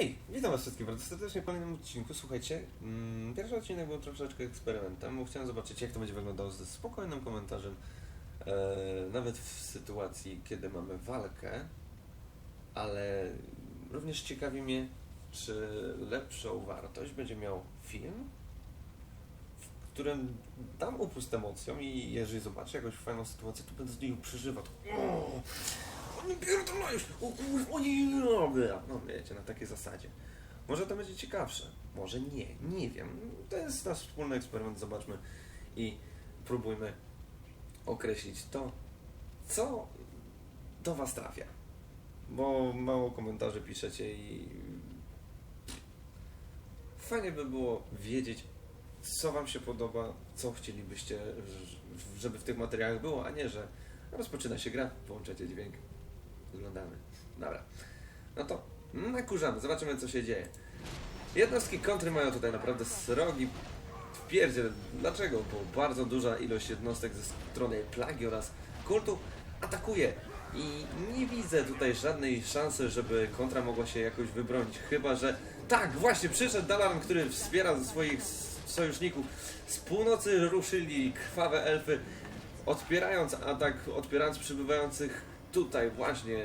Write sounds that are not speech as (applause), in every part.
Hej, witam was wszystkich bardzo serdecznie w kolejnym odcinku. Słuchajcie, mm, pierwszy odcinek był troszeczkę eksperymentem, bo chciałem zobaczyć jak to będzie wyglądało ze spokojnym komentarzem, e, nawet w sytuacji, kiedy mamy walkę, ale również ciekawi mnie, czy lepszą wartość będzie miał film, w którym dam upust emocjom i jeżeli zobaczę jakąś fajną sytuację, to będę z niej przeżywał. To, pierdolają się, o kurwa, nie robią. No wiecie, na takiej zasadzie. Może to będzie ciekawsze, może nie, nie wiem. To jest nasz wspólny eksperyment, zobaczmy i próbujmy określić to, co do Was trafia. Bo mało komentarzy piszecie i fajnie by było wiedzieć, co Wam się podoba, co chcielibyście, żeby w tych materiałach było, a nie, że rozpoczyna się gra, włączacie dźwięk, oglądamy. Dobra. No to nakurzamy, zobaczymy co się dzieje. Jednostki kontry mają tutaj naprawdę srogi wpierdziel. Dlaczego? Bo bardzo duża ilość jednostek ze strony plagi oraz kultu atakuje. I nie widzę tutaj żadnej szansy, żeby kontra mogła się jakoś wybronić. Chyba, że tak, właśnie przyszedł Dalarn, który wspiera swoich s- sojuszników. Z północy ruszyli krwawe elfy, odpierając atak, odpierając przybywających tutaj właśnie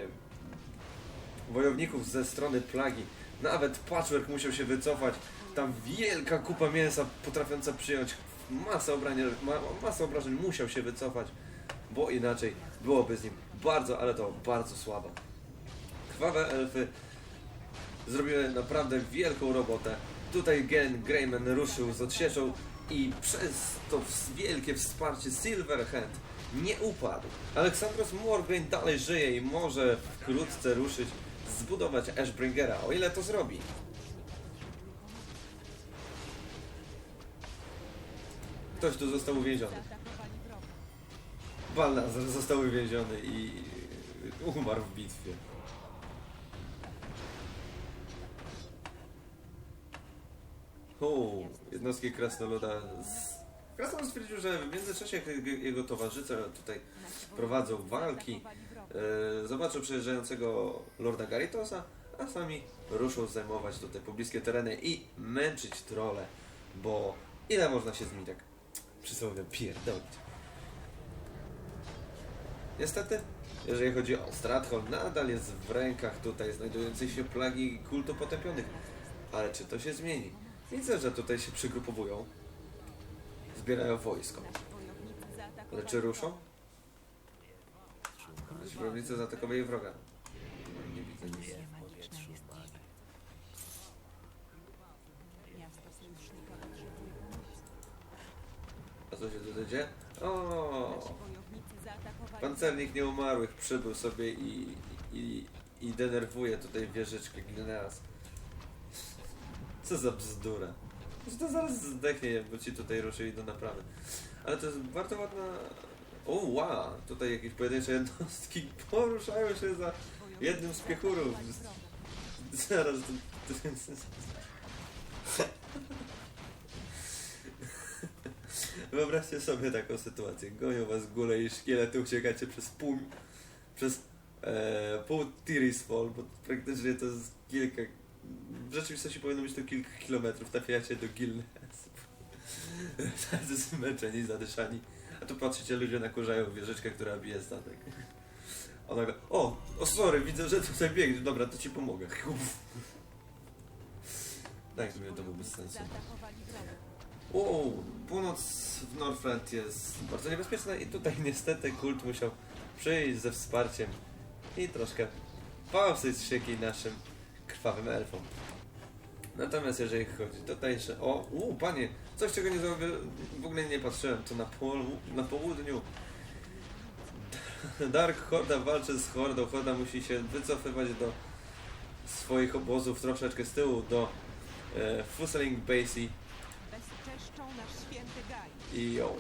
wojowników ze strony plagi. Nawet Patchwork musiał się wycofać. Tam wielka kupa mięsa potrafiąca przyjąć masę obrażeń, ma, masę obrażeń musiał się wycofać, bo inaczej byłoby z nim bardzo, ale to bardzo słabo. Krwawe elfy zrobiły naprawdę wielką robotę. Tutaj Gen Greyman ruszył z odsieczą i przez to wielkie wsparcie Silverhand nie upadł. Aleksandros Morgraine dalej żyje i może wkrótce ruszyć, zbudować Ashbringera, o ile to zrobi. Ktoś tu został uwięziony. Balnazar został uwięziony i umarł w bitwie. Hu, jednostki Krasnoluda. Z... Krasnolud stwierdził, że w międzyczasie jego- towarzysze tutaj prowadzą walki, e, zobaczą przejeżdżającego Lorda Garitosa, a sami ruszą zajmować tutaj pobliskie tereny i męczyć trole, bo ile można się z nimi tak przysłownie pierdolić. Niestety, jeżeli chodzi o Stratholm, nadal jest w rękach tutaj znajdującej się plagi kultu potępionych. Ale czy to się zmieni? Widzę, że tutaj się przygrupowują. Zbierają wojsko. Ale czy ruszą? wojownicy zaatakowali wroga. Nie widzę nic. A co się tutaj dzieje? O, Pancernik nieumarłych przybył sobie i, i, i denerwuje tutaj wieżyczkę Gilneas. Co za bzdura. Że to zaraz zdechnie, bo ci tutaj ruszyli do naprawy. Ale to jest bardzo ładna... O, wow! Tutaj jakieś pojedyncze jednostki (laughs) poruszają się za... jednym z piechurów. Zaraz... Wyobraźcie sobie taką sytuację. Gonią was góle i szkielety, uciekacie przez pół... przez e, pół Tirisfall, bo praktycznie to jest kilka... W rzeczywistości powinno być to kilka kilometrów. Trafiacie do Gilnes. (laughs) Zmęczeni, zadyszani. A tu patrzycie, ludzie nakurzają wieżyczkę, która bije statek. O, nagle, o, o sorry, widzę, że tutaj biegniesz. Dobra, to ci pomogę. (laughs) Tak, sobie to był bez sensu. Wow, północ w Northrend jest bardzo niebezpieczna i tutaj niestety kult musiał przyjść ze wsparciem i troszkę popsuć szyki naszym krwawym elfom. Natomiast jeżeli chodzi tutaj, że o, u, panie, coś czego nie zauważyłem, w ogóle nie patrzyłem, to na, polu, na południu (laughs) Dark Horda walczy z Hordą, Horda musi się wycofywać do swoich obozów troszeczkę z tyłu, do e, Fuseling Basie i o,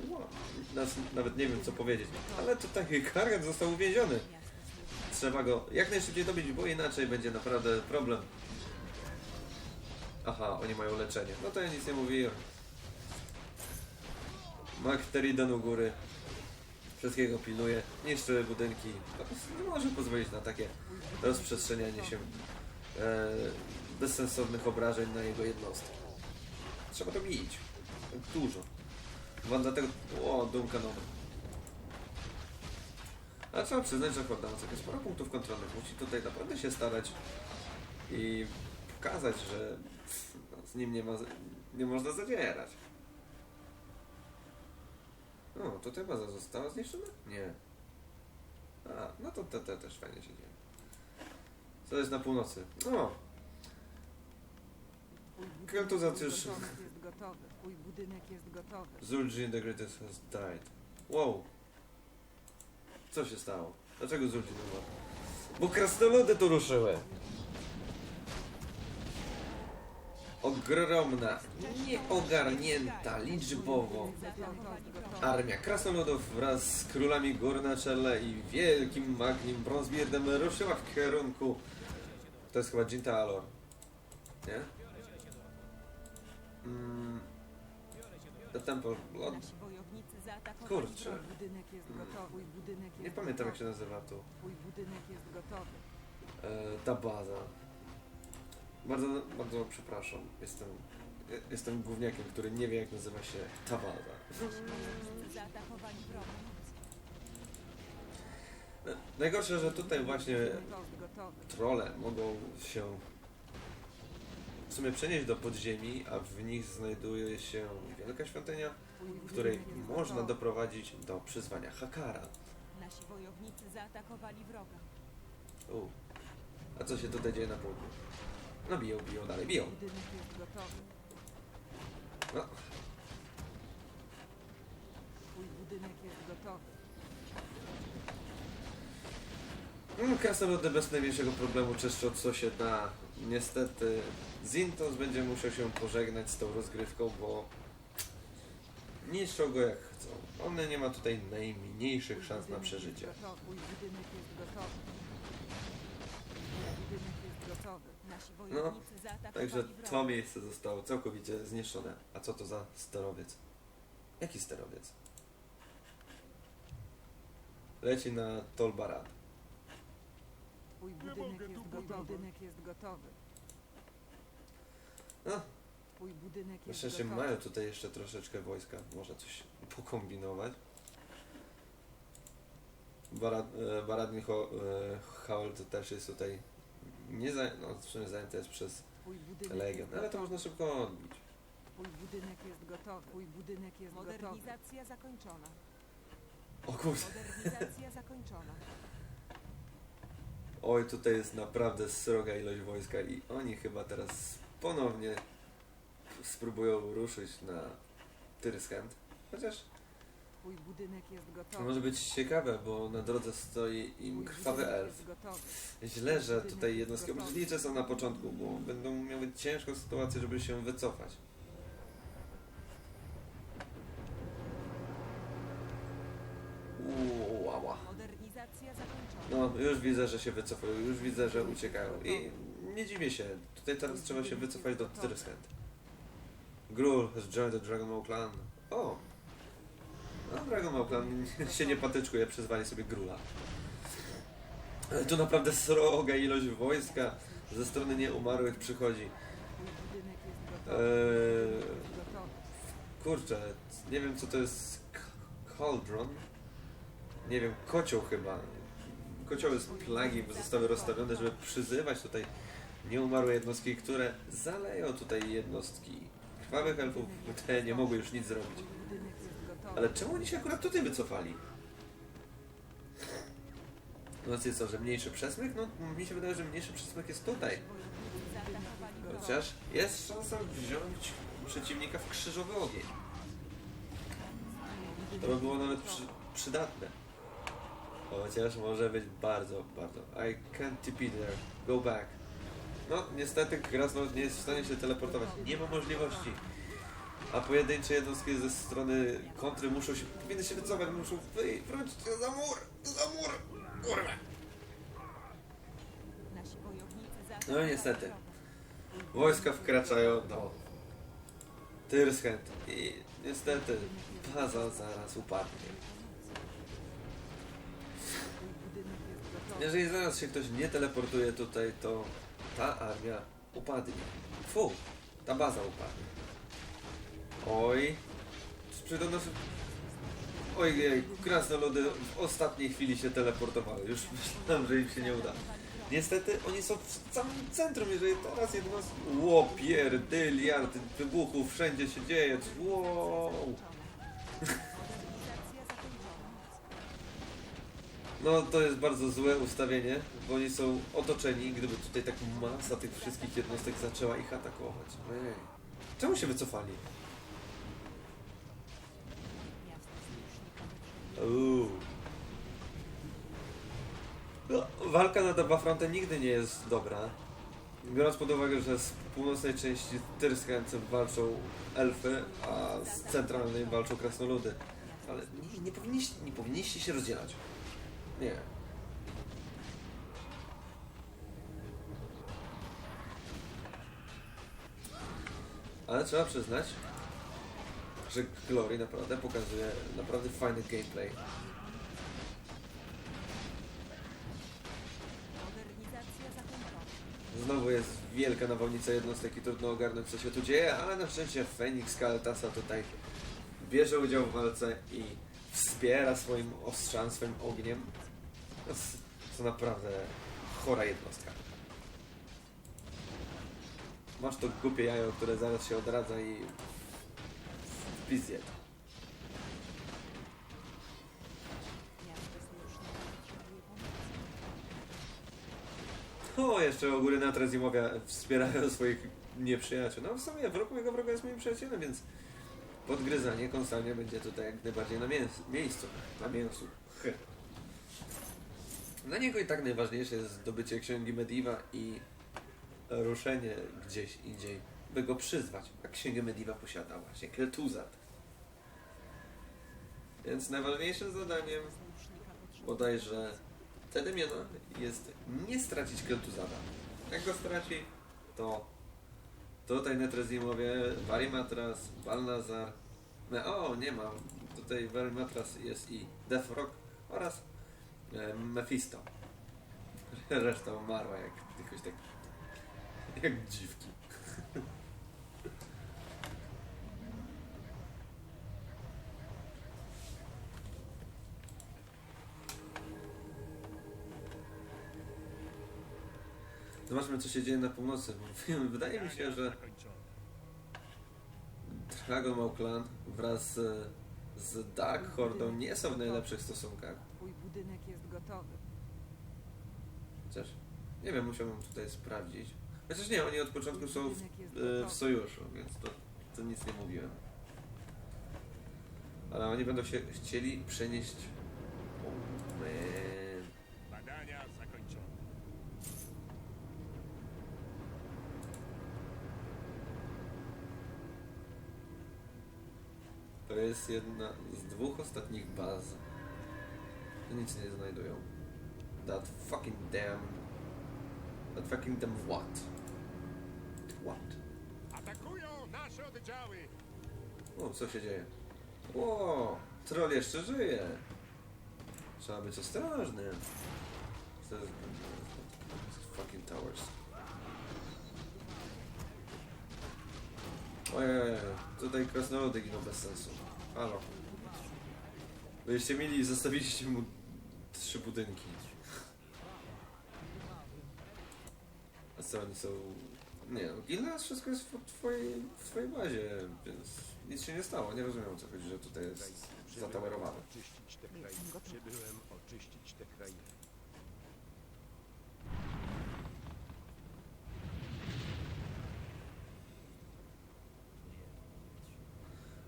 nas, nawet nie wiem co powiedzieć. Ale to taki został uwięziony. Trzeba go jak najszybciej dobić, bo inaczej będzie naprawdę problem. Aha, oni mają leczenie. No to ja nic nie mówiłem. Makteridan u góry. Wszystkiego pilnuje. Niszczy budynki. Nie może pozwolić na takie rozprzestrzenianie się e, bezsensownych obrażeń na jego jednostki. Trzeba to bić. Tak Dużo. Chyba dlatego... O, kanonu. Ale trzeba przyznać, że Hordanos jakieś sporo punktów kontrolnych musi tutaj naprawdę się starać i pokazać, że no, z nim nie, ma, nie można zadzierać. O, tutaj baza została zniszczona? Nie. A, no to te, te też fajnie się dzieje. Co jest na północy? O, Twój budynek Keltuza jest już- gotowy, jest gotowy. Twój budynek jest gotowy. Zul'jin the Greatest has died. Wow. Co się stało? Dlaczego umarł? Bo krasnoludy tu ruszyły. Ogromna, nieogarnięta liczbowo armia krasnoludów wraz z królami gór na czele i wielkim magnim Bronzebeardem ruszyła w kierunku... To jest chyba Jinta Alor. Nie? Mm. The Temple Blood. Zaatakowali Kurczę. Budynek jest Mm. gotowy. Budynek jest Nie pamiętam jak się gotowy. nazywa tu. Twój budynek jest gotowy. E, ta baza. Bardzo, bardzo przepraszam. Jestem, je- jestem gówniakiem, który nie wie jak nazywa się ta baza. Zaatakowali wroga. E, Najgorsze, że tutaj właśnie Budynek jest gotowy. trole mogą się w sumie przenieść do podziemi, a w nich znajduje się wielka świątynia, w której można doprowadzić do przyzwania Hakara. Nasi wojownicy zaatakowali wroga. U. A co się tutaj dzieje na południu? No biją, biją dalej, biją. Budynek jest gotowy. No, Twój budynek jest gotowy. Mm, Krasnoludy bez najmniejszego problemu czyszczą co się da. Niestety Zintos będzie musiał się pożegnać z tą rozgrywką, bo niszczą go jak chcą. On nie ma tutaj najmniejszych szans na przeżycie. Jest gotowy. Twój budynek jest gotowy. Twój budynek jest gotowy. Nasi wojownicy zaatakowali No, Także wroga. to miejsce zostało całkowicie zniszczone. A co to za sterowiec? Jaki sterowiec? Leci na Tolbarad. Twój budynek jest gotowy. Budynek jest gotowy. No, Twój budynek jest szczęście gotowy. mają tutaj jeszcze troszeczkę wojska. Można coś pokombinować. Barad, e, Baradni Ho, e, Haolt też jest tutaj nie za, no, w sumie zajęty jest przez Twój budynek Legion, jest ale to gotowy. można szybko odbić. Twój budynek jest gotowy. Twój budynek jest gotowy. Modernizacja zakończona. O kurde. Modernizacja zakończona. Oj, tutaj jest naprawdę sroga ilość wojska i oni chyba teraz ponownie spróbują ruszyć na Tyryskant. Chociaż Twój budynek jest to gotowy. może być ciekawe, bo na drodze stoi im Twój krwawy budynek elf. jest gotowy. Źle, że tutaj jednostki obrzydlicze są na początku, bo będą miały ciężką sytuację, żeby się wycofać. Uuu, ała. Modernizacja zakończona. No, już widzę, że się wycofują, już widzę, że uciekają. I nie dziwię się, tutaj teraz trzeba się wycofać do Tyryskant. Grul has joined the Dragon Ball Clan. O! No, Dragon Ball Clan (laughs) się nie patyczkuje, przyzwali sobie Grula. Tu naprawdę sroga ilość wojska ze strony nieumarłych przychodzi. Eee, kurczę, nie wiem co to jest Cauldron. Nie wiem, kocioł chyba. Kocioły z plagi zostały rozstawione, żeby przyzywać tutaj nieumarłe jednostki, które zaleją tutaj jednostki krwawych elfów, te nie mogły już nic zrobić. Ale czemu oni się akurat tutaj wycofali? No jest co, że mniejszy przesmyk? No mi się wydaje, że mniejszy przesmyk jest tutaj. Chociaż jest szansa wziąć przeciwnika w krzyżowy ogień. To by było nawet przy, przydatne. Chociaż może być bardzo, bardzo. I can't TP there. Go back. No, niestety Krasnolud nie jest w stanie się teleportować. Nie ma możliwości. A pojedyncze jednostki ze strony kontry muszą się, powinny się wycofać, muszą wyjść, za mur, za mur, kurwa. No niestety. Wojska wkraczają do Tyrskent i niestety baza zaraz upadnie. Jeżeli zaraz się ktoś nie teleportuje tutaj, to ta armia upadnie. Fu, ta baza upadnie. Oj, przyjdą nas... Ojej, krasnoludy w ostatniej chwili się teleportowały. Już (laughs) myślałem, że im się nie uda. Niestety oni są w samym centrum, jeżeli teraz jedno z... Ło, pierdyliard wybuchów, wszędzie się dzieje. Wow. No to jest bardzo złe ustawienie, bo oni są otoczeni, gdyby tutaj tak masa tych wszystkich jednostek zaczęła ich atakować. Ojej. Czemu się wycofali? Uuu. No, walka na Dabafrontem nigdy nie jest dobra. Biorąc pod uwagę, że z północnej części Tyrskańcem walczą elfy, a z centralnej walczą krasnoludy. Ale nie, nie, powinniście, nie powinniście się rozdzielać. Nie. Ale trzeba przyznać, że Glory naprawdę pokazuje naprawdę fajny gameplay. Znowu jest wielka nawałnica jednostek i trudno ogarnąć co się tu dzieje, ale na szczęście Fenix Kaletasa tutaj bierze udział w walce i wspiera swoim ostrzem, swoim ogniem. To naprawdę chora jednostka. Masz to głupie jajo, które zaraz się odradza i pizdzie. O, jeszcze ogóry na Trezimowia wspierają swoich nieprzyjaciół. No w sumie wróg mojego wroga jest moim przyjacielem, więc podgryzanie konstantnie będzie tutaj jak najbardziej na miejscu. Na mięsu. Dla niego i tak najważniejsze jest zdobycie księgi Mediva i ruszenie gdzieś indziej, by go przyzwać. A księgę Mediva posiada właśnie Keltuzat. Więc najważniejszym zadaniem bodajże Tedemiona jest nie stracić Keltuzada. Jak go straci, to tutaj Netrezimowie, Varimatras, Balnazar, no, o nie ma, tutaj Varimatras jest i Deathrock oraz Mephisto. (laughs) Reszta umarła jak jakoś tak jak dziwki. (laughs) Zobaczmy co się dzieje na północy. (laughs) Wydaje mi się, że Dragon Ball Clan wraz z Dark Hordą nie są w najlepszych stosunkach. Budynek jest gotowy. Chociaż nie wiem, musiałbym tutaj sprawdzić. Chociaż nie, oni od początku są w, e, w sojuszu, więc to, to nic nie mówiłem. Ale oni będą się chcieli przenieść. O, man. Badania zakończone. To jest jedna z dwóch ostatnich baz. Nic nie znajdują. That fucking damn. That fucking damn what? What? Atakują nasze oddziały! O, co się dzieje? O, troll jeszcze żyje. Trzeba być ostrożnym. To jest... Fucking towers. Ojej, tutaj krasnoludy giną bez sensu. Halo. Byście mieli zostawiliście mu trzy budynki. A co oni są... Nie no, wszystko jest w twojej, w twojej bazie, więc nic się nie stało. Nie rozumiem o co chodzi, że tutaj jest zatawerowane. oczyścić te krainy. Przybyłem oczyścić te krainy.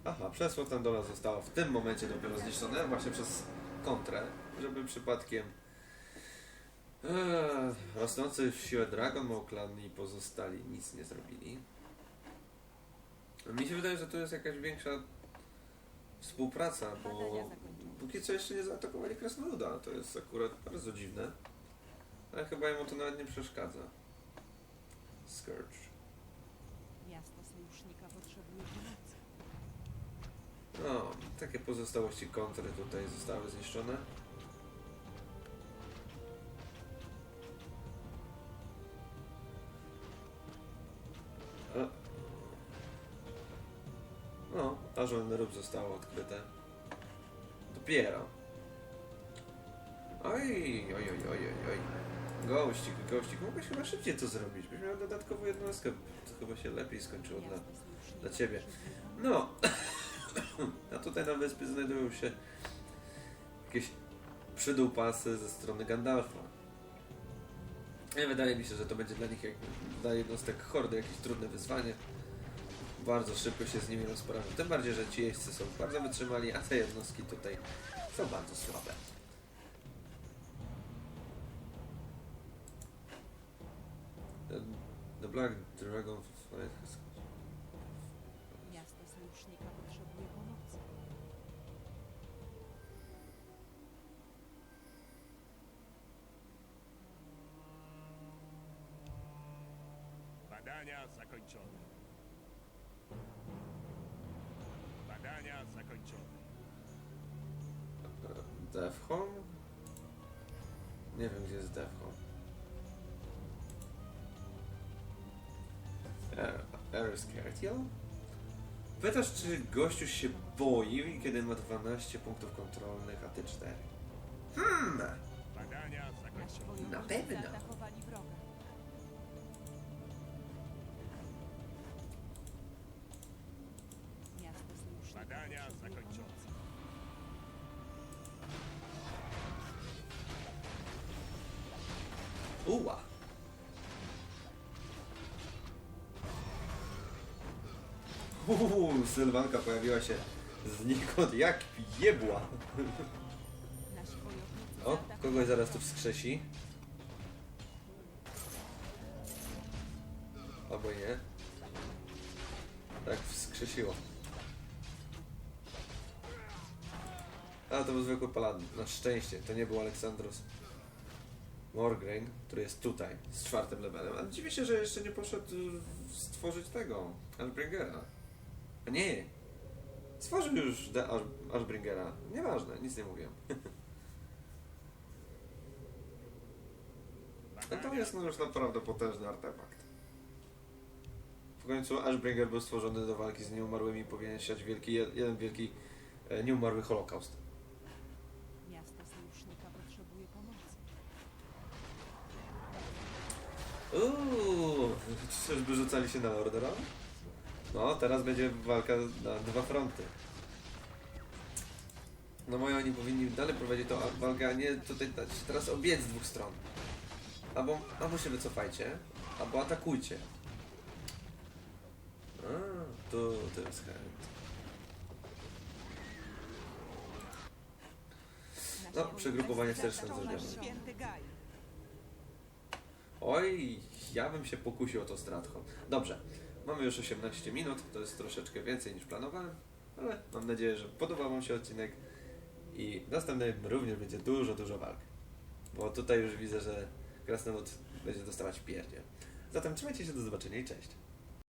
Aha, przesło Tandola zostało w tym momencie dopiero zniszczone, właśnie przez kontrę, żeby przypadkiem eee, rosnący w siłę Dragon Ball Clan i pozostali nic nie zrobili. Mi się wydaje, że to jest jakaś większa współpraca, bo póki co jeszcze nie zaatakowali Krasnoluda. To jest akurat bardzo dziwne, ale chyba jemu to nawet nie przeszkadza. Scourge. Miasto sojusznika potrzebuje pomocy. No, takie pozostałości kontry tutaj zostały zniszczone. Ażon Rób zostało odkryte. Dopiero. Oj, oj, oj, oj, oj, oj. Gościk, gościk. Mógłbyś chyba szybciej to zrobić. Byś miał dodatkową jednostkę. To chyba się lepiej skończyło dla, dla ciebie. No. (coughs) A tutaj na wyspie znajdują się jakieś przydupasy ze strony Gandalfa. I wydaje mi się, że to będzie dla nich jak dla jednostek hordy jakieś trudne wyzwanie. Bardzo szybko się z nimi rozprawią. Tym bardziej, że ci jeźdźcy są bardzo wytrzymali, a te jednostki tutaj są bardzo słabe. The, the Black Dragon Flight has... Miasto sojusznika potrzebuje pomocy. Badania zakończone. Defcon? Nie wiem, gdzie jest Defcon. Eris Cartiel? Pytasz, czy gościu się boi, kiedy ma 12 punktów kontrolnych, a ty 4? Hmm! Badania zakończone. Na pewno. Badania zakończone. Uuu, Sylwanka pojawiła się znikąd jak jebła. O, kogoś zaraz tu wskrzesi. Albo nie. Tak, wskrzesiło. A, to był zwykły paladin. Na szczęście, to nie był Aleksandros Morgraine, który jest tutaj, z czwartym levelem. Ale dziwię się, że jeszcze nie poszedł stworzyć tego, Ashbringera. A nie! Stworzył już The Ash Ashbringera. Nieważne, nic nie mówiłem. No (laughs) to jest no już naprawdę potężny artefakt. W końcu Ashbringer był stworzony do walki z nieumarłymi i powinien siać wielki, jeden wielki e, nieumarły holokaust. Miasto sojusznika potrzebuje pomocy. Uuu, czyżby rzucali się na Lordaeron? No, teraz będzie walka na dwa fronty. No moja oni powinni dalej prowadzić tą walkę, a nie tutaj dać teraz obiec z dwóch stron. Albo, albo się wycofajcie, albo atakujcie. A, to, to jest chęt. No, przegrupowanie wsteczne zrobione. Oj, ja bym się pokusił o to Stratchon. Dobrze, mamy już 18 minut, to jest troszeczkę więcej niż planowałem, ale mam nadzieję, że podobał Wam się odcinek i następnym również będzie dużo, dużo walk. Bo tutaj już widzę, że Krasnolud będzie dostawać pierdzie. Zatem trzymajcie się, do zobaczenia i cześć.